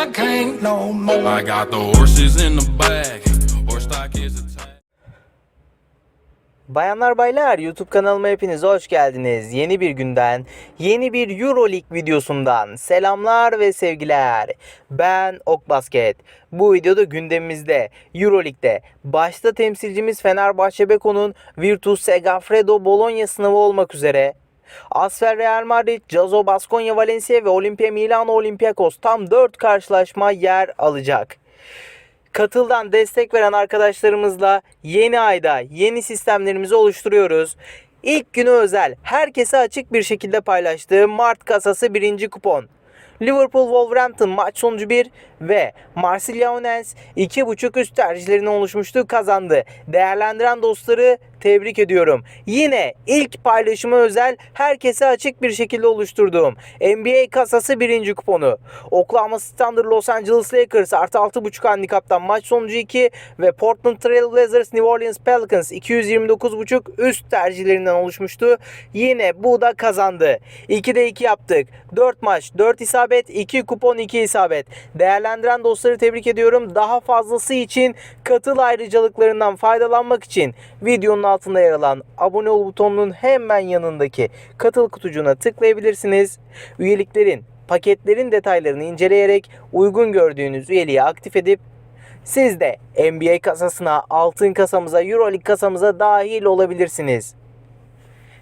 I can't no more. I got the horses in the back. Horse stock is attached. Bayanlar baylar YouTube kanalıma hepiniz hoş geldiniz. Yeni bir günden, yeni bir Euroleague videosundan selamlar ve sevgiler. Ben Ok Basket. Bu videoda gündemimizde Euroleague'de başta temsilcimiz Fenerbahçe Beko'nun Virtus Segafredo Bologna sınavı olmak üzere Asfer Real Madrid, Cazo Baskonya Valencia ve Olimpia Milano Olympiakos tam 4 karşılaşma yer alacak. Katıldan destek veren arkadaşlarımızla yeni ayda yeni sistemlerimizi oluşturuyoruz. İlk günü özel herkese açık bir şekilde paylaştığım Mart kasası birinci kupon. Liverpool Wolverhampton maç sonucu 1 ve Marsilya Onens 2.5 üst tercihlerine oluşmuştu kazandı. Değerlendiren dostları tebrik ediyorum. Yine ilk paylaşıma özel herkese açık bir şekilde oluşturduğum NBA kasası birinci kuponu. Oklahoma Thunder Los Angeles Lakers artı 6.5 handikaptan maç sonucu 2 ve Portland Trail Blazers New Orleans Pelicans 229.5 üst tercihlerinden oluşmuştu. Yine bu da kazandı. 2'de 2 yaptık. 4 maç 4 isabet 2 kupon 2 isabet. Değerlendiren dostları tebrik ediyorum. Daha fazlası için katıl ayrıcalıklarından faydalanmak için videonun altında yer alan abone ol butonunun hemen yanındaki katıl kutucuğuna tıklayabilirsiniz. Üyeliklerin, paketlerin detaylarını inceleyerek uygun gördüğünüz üyeliği aktif edip siz de NBA kasasına, altın kasamıza, Euroleague kasamıza dahil olabilirsiniz.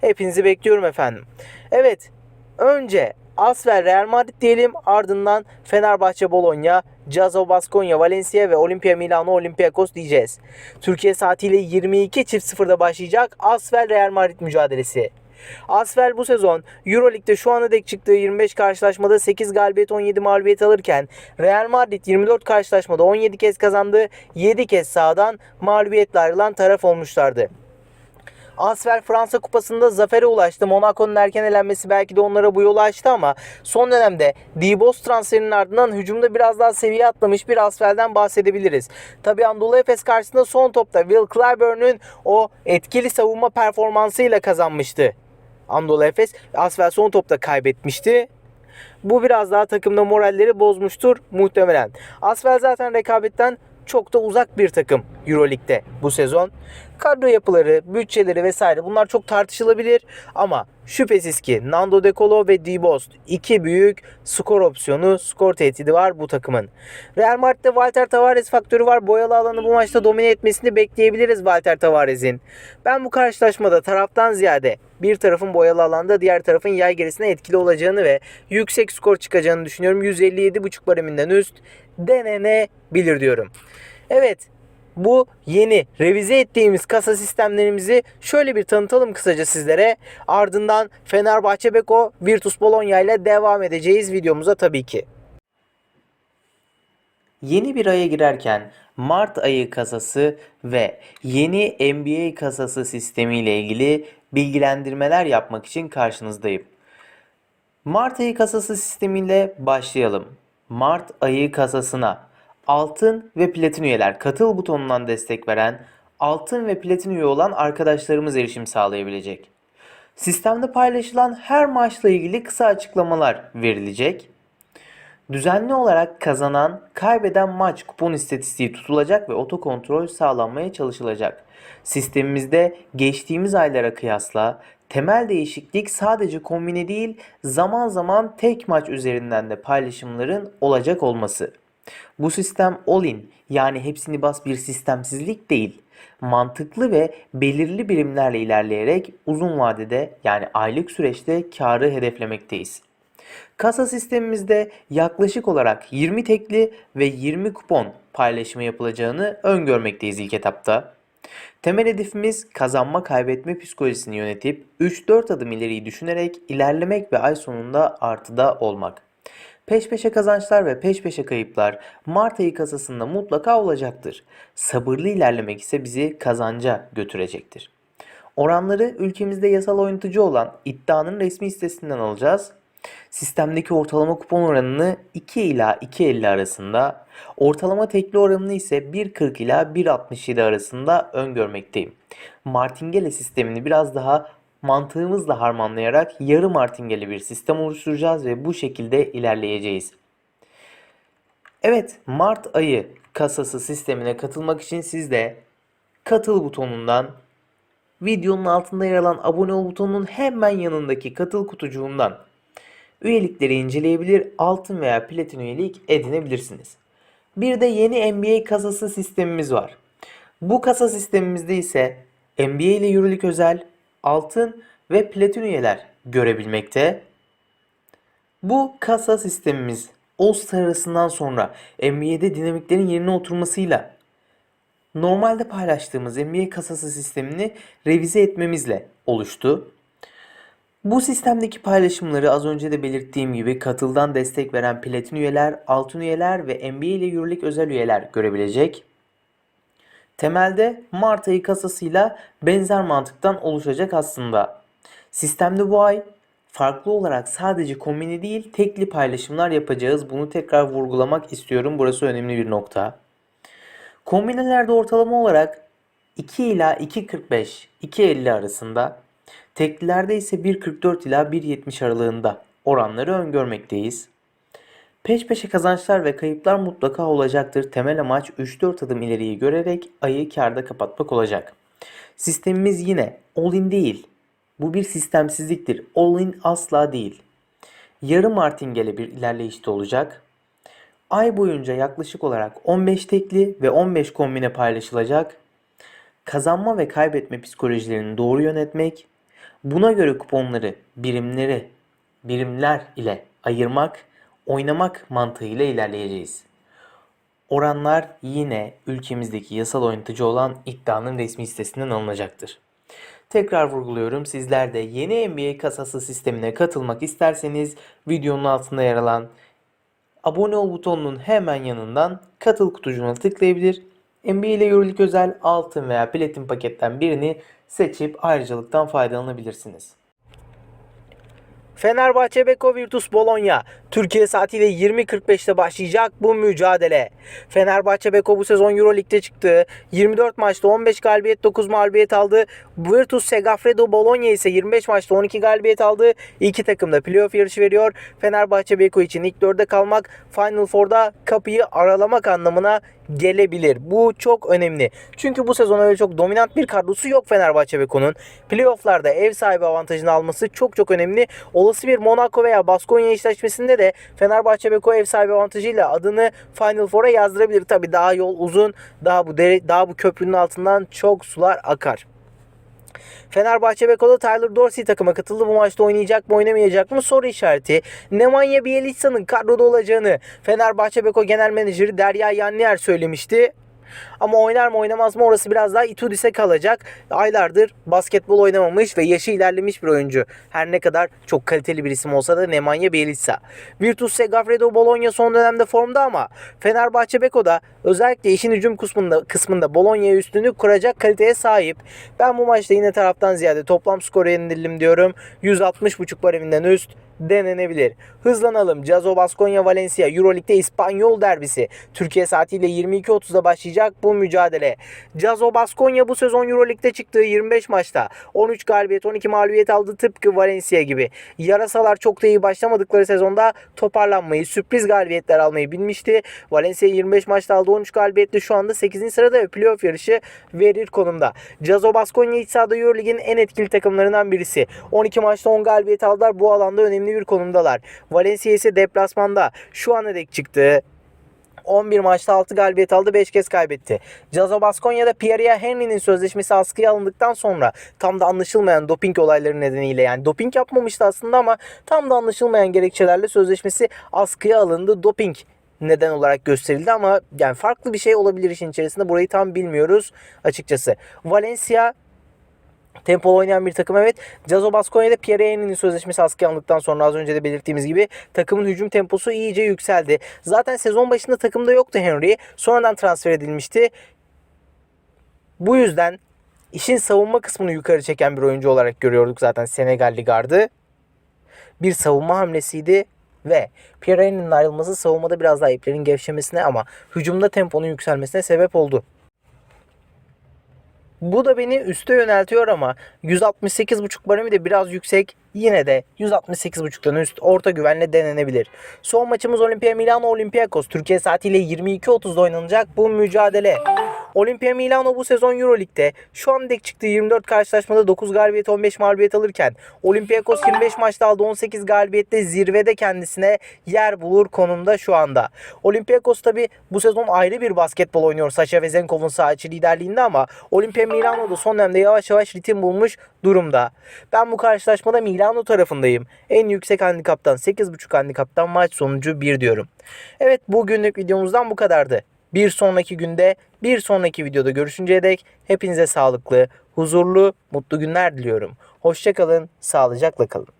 Hepinizi bekliyorum efendim. Evet, önce Asfer Real Madrid diyelim ardından Fenerbahçe Bologna, Cazo Baskonya Valencia ve Olimpia Milano Olympiakos diyeceğiz. Türkiye saatiyle 22.00'da başlayacak Asfer Real Madrid mücadelesi. Asfer bu sezon Euroleague'de şu ana dek çıktığı 25 karşılaşmada 8 galibiyet 17 mağlubiyet alırken Real Madrid 24 karşılaşmada 17 kez kazandı 7 kez sahadan mağlubiyetle ayrılan taraf olmuşlardı. Asfer Fransa Kupası'nda zafere ulaştı. Monaco'nun erken elenmesi belki de onlara bu yolu açtı ama son dönemde Dibos transferinin ardından hücumda biraz daha seviye atlamış bir Asfer'den bahsedebiliriz. Tabi Anadolu Efes karşısında son topta Will Clyburn'un o etkili savunma performansıyla kazanmıştı. Anadolu Efes Asfer son topta kaybetmişti. Bu biraz daha takımda moralleri bozmuştur muhtemelen. Asfer zaten rekabetten çok da uzak bir takım Euroleague'de bu sezon. Kadro yapıları, bütçeleri vesaire bunlar çok tartışılabilir ama şüphesiz ki Nando De Colo ve Dibost iki büyük skor opsiyonu, skor tehdidi var bu takımın. Real Madrid'de Walter Tavares faktörü var. Boyalı alanı bu maçta domine etmesini bekleyebiliriz Walter Tavares'in. Ben bu karşılaşmada taraftan ziyade bir tarafın boyalı alanda diğer tarafın yay gerisine etkili olacağını ve yüksek skor çıkacağını düşünüyorum. 157.5 bareminden üst denenebilir diyorum. Evet bu yeni revize ettiğimiz kasa sistemlerimizi şöyle bir tanıtalım kısaca sizlere. Ardından Fenerbahçe Beko Virtus Bologna ile devam edeceğiz videomuza tabii ki. Yeni bir aya girerken Mart ayı kasası ve yeni NBA kasası sistemi ile ilgili bilgilendirmeler yapmak için karşınızdayım. Mart ayı kasası sistemiyle başlayalım. Mart ayı kasasına altın ve platin üyeler katıl butonundan destek veren altın ve platin üye olan arkadaşlarımız erişim sağlayabilecek. Sistemde paylaşılan her maçla ilgili kısa açıklamalar verilecek. Düzenli olarak kazanan, kaybeden maç kupon istatistiği tutulacak ve otokontrol sağlanmaya çalışılacak. Sistemimizde geçtiğimiz aylara kıyasla temel değişiklik sadece kombine değil, zaman zaman tek maç üzerinden de paylaşımların olacak olması. Bu sistem all-in yani hepsini bas bir sistemsizlik değil. Mantıklı ve belirli birimlerle ilerleyerek uzun vadede yani aylık süreçte karı hedeflemekteyiz. Kasa sistemimizde yaklaşık olarak 20 tekli ve 20 kupon paylaşımı yapılacağını öngörmekteyiz ilk etapta. Temel hedefimiz kazanma kaybetme psikolojisini yönetip 3-4 adım ileriyi düşünerek ilerlemek ve ay sonunda artıda olmak. Peş peşe kazançlar ve peş peşe kayıplar Mart ayı kasasında mutlaka olacaktır. Sabırlı ilerlemek ise bizi kazanca götürecektir. Oranları ülkemizde yasal oynatıcı olan iddianın resmi sitesinden alacağız. Sistemdeki ortalama kupon oranını 2 ila 2.50 arasında, ortalama tekli oranını ise 1.40 ila 1.67 arasında öngörmekteyim. Martingale sistemini biraz daha mantığımızla harmanlayarak yarı martingale bir sistem oluşturacağız ve bu şekilde ilerleyeceğiz. Evet, Mart ayı kasası sistemine katılmak için siz de katıl butonundan videonun altında yer alan abone ol butonunun hemen yanındaki katıl kutucuğundan üyelikleri inceleyebilir, altın veya platin üyelik edinebilirsiniz. Bir de yeni NBA kasası sistemimiz var. Bu kasa sistemimizde ise NBA ile Euroleague özel altın ve platin üyeler görebilmekte. Bu kasa sistemimiz All-Star arasından sonra NBA'de dinamiklerin yerine oturmasıyla normalde paylaştığımız NBA kasası sistemini revize etmemizle oluştu. Bu sistemdeki paylaşımları az önce de belirttiğim gibi katıldan destek veren platin üyeler, altın üyeler ve NBA ile Euroleague özel üyeler görebilecek. Temelde Mart ayı kasasıyla benzer mantıktan oluşacak aslında. Sistemde bu ay farklı olarak sadece kombine değil tekli paylaşımlar yapacağız. Bunu tekrar vurgulamak istiyorum. Burası önemli bir nokta. Kombinelerde ortalama olarak 2 ila 2.45, 2.50 arasında, teklilerde ise 1.44 ila 1.70 aralığında oranları öngörmekteyiz. Peş peşe kazançlar ve kayıplar mutlaka olacaktır. Temel amaç 3-4 adım ileriyi görerek ayı karda kapatmak olacak. Sistemimiz yine all-in değil. Bu bir sistemsizliktir. All-in asla değil. Yarı martingale bir ilerleyişte olacak. Ay boyunca yaklaşık olarak 15 tekli ve 15 kombine paylaşılacak. Kazanma ve kaybetme psikolojilerini doğru yönetmek, buna göre kuponları birimleri, birimler ile ayırmak, oynamak mantığıyla ilerleyeceğiz. Oranlar yine ülkemizdeki yasal oynatıcı olan iddianın resmi sitesinden alınacaktır. Tekrar vurguluyorum sizler de yeni NBA kasası sistemine katılmak isterseniz videonun altında yer alan abone ol butonunun hemen yanından katıl kutucuğuna tıklayabilir. NBA ile Euroleague özel altın veya platin paketten birini seçip ayrıcalıktan faydalanabilirsiniz. Fenerbahçe Beko Virtus Bologna Türkiye saatiyle 20.45'te başlayacak bu mücadele. Fenerbahçe Beko bu sezon Euroleague'de çıktı. 24 maçta 15 galibiyet 9 mağlubiyet aldı. Virtus Segafredo Bologna ise 25 maçta 12 galibiyet aldı. İki takım da playoff yarışı veriyor. Fenerbahçe Beko için ilk dörde kalmak Final Four'da kapıyı aralamak anlamına gelebilir. Bu çok önemli. Çünkü bu sezon öyle çok dominant bir kadrosu yok Fenerbahçe Beko'nun. Playoff'larda ev sahibi avantajını alması çok çok önemli. Olası bir Monaco veya Baskonya eşleşmesinde de Fenerbahçe Beko ev sahibi avantajıyla adını Final Four'a yazdırabilir. Tabi daha yol uzun, daha bu dere, daha bu köprünün altından çok sular akar. Fenerbahçe Beko'da Tyler Dorsey takıma katıldı. Bu maçta oynayacak mı oynamayacak mı soru işareti. Nemanja Bjelican'ın kadroda olacağını Fenerbahçe Beko Genel Menajeri Derya Yannier söylemişti. Ama oynar mı oynamaz mı orası biraz daha Itudis'e kalacak. Aylardır basketbol oynamamış ve yaşı ilerlemiş bir oyuncu. Her ne kadar çok kaliteli bir isim olsa da Nemanja Bjelica. Virtus Segafredo Bologna son dönemde formda ama Fenerbahçe Beko'da özellikle işin hücum kısmında, kısmında Bologna'ya üstünlüğü kuracak kaliteye sahip. Ben bu maçta yine taraftan ziyade toplam skoru yenildim diyorum. 160.5 bareminden üst denenebilir. Hızlanalım. Cazo Baskonya Valencia Euroleague'de İspanyol derbisi. Türkiye saatiyle 22.30'da başlayacak bu mücadele. Cazo Baskonya bu sezon Euroleague'de çıktığı 25 maçta 13 galibiyet 12 mağlubiyet aldı tıpkı Valencia gibi. Yarasalar çok da iyi başlamadıkları sezonda toparlanmayı, sürpriz galibiyetler almayı bilmişti. Valencia 25 maçta aldı 13 galibiyetle şu anda 8. sırada ve playoff yarışı verir konumda. Cazo Baskonya iç sahada Euroleague'in en etkili takımlarından birisi. 12 maçta 10 galibiyet aldılar. Bu alanda önemli bir konumdalar. Valencia ise deplasmanda şu ana dek çıktı. 11 maçta 6 galibiyet aldı 5 kez kaybetti. Cazo Baskonya'da Pierre Henry'nin sözleşmesi askıya alındıktan sonra tam da anlaşılmayan doping olayları nedeniyle yani doping yapmamıştı aslında ama tam da anlaşılmayan gerekçelerle sözleşmesi askıya alındı. Doping neden olarak gösterildi ama yani farklı bir şey olabilir işin içerisinde. Burayı tam bilmiyoruz açıkçası. Valencia Tempolu oynayan bir takım evet. Cazo Baskonya'da Pierre Henry'nin sözleşmesi askıya alındıktan sonra az önce de belirttiğimiz gibi takımın hücum temposu iyice yükseldi. Zaten sezon başında takımda yoktu Henry. Sonradan transfer edilmişti. Bu yüzden işin savunma kısmını yukarı çeken bir oyuncu olarak görüyorduk zaten Senegalli gardı. Bir savunma hamlesiydi ve Pierre Henry'nin ayrılması savunmada biraz daha iplerin gevşemesine ama hücumda temponun yükselmesine sebep oldu. Bu da beni üste yöneltiyor ama 168.5 baremi de biraz yüksek. Yine de 168.5'tan üst orta güvenle denenebilir. Son maçımız Olimpia Milano Olympiakos. Türkiye saatiyle 22.30'da oynanacak bu mücadele. Olimpia Milano bu sezon Euroleague'de şu an dek çıktığı 24 karşılaşmada 9 galibiyet 15 mağlubiyet alırken Olympiakos 25 maçta aldı 18 galibiyette zirvede kendisine yer bulur konumda şu anda. Olympiakos tabi bu sezon ayrı bir basketbol oynuyor Saşa Vezenkov'un sağ içi liderliğinde ama Olimpia Milano da son dönemde yavaş yavaş ritim bulmuş durumda. Ben bu karşılaşmada Milano tarafındayım. En yüksek handikaptan 8.5 handikaptan maç sonucu 1 diyorum. Evet bugünlük videomuzdan bu kadardı. Bir sonraki günde, bir sonraki videoda görüşünceye dek hepinize sağlıklı, huzurlu, mutlu günler diliyorum. Hoşçakalın, sağlıcakla kalın.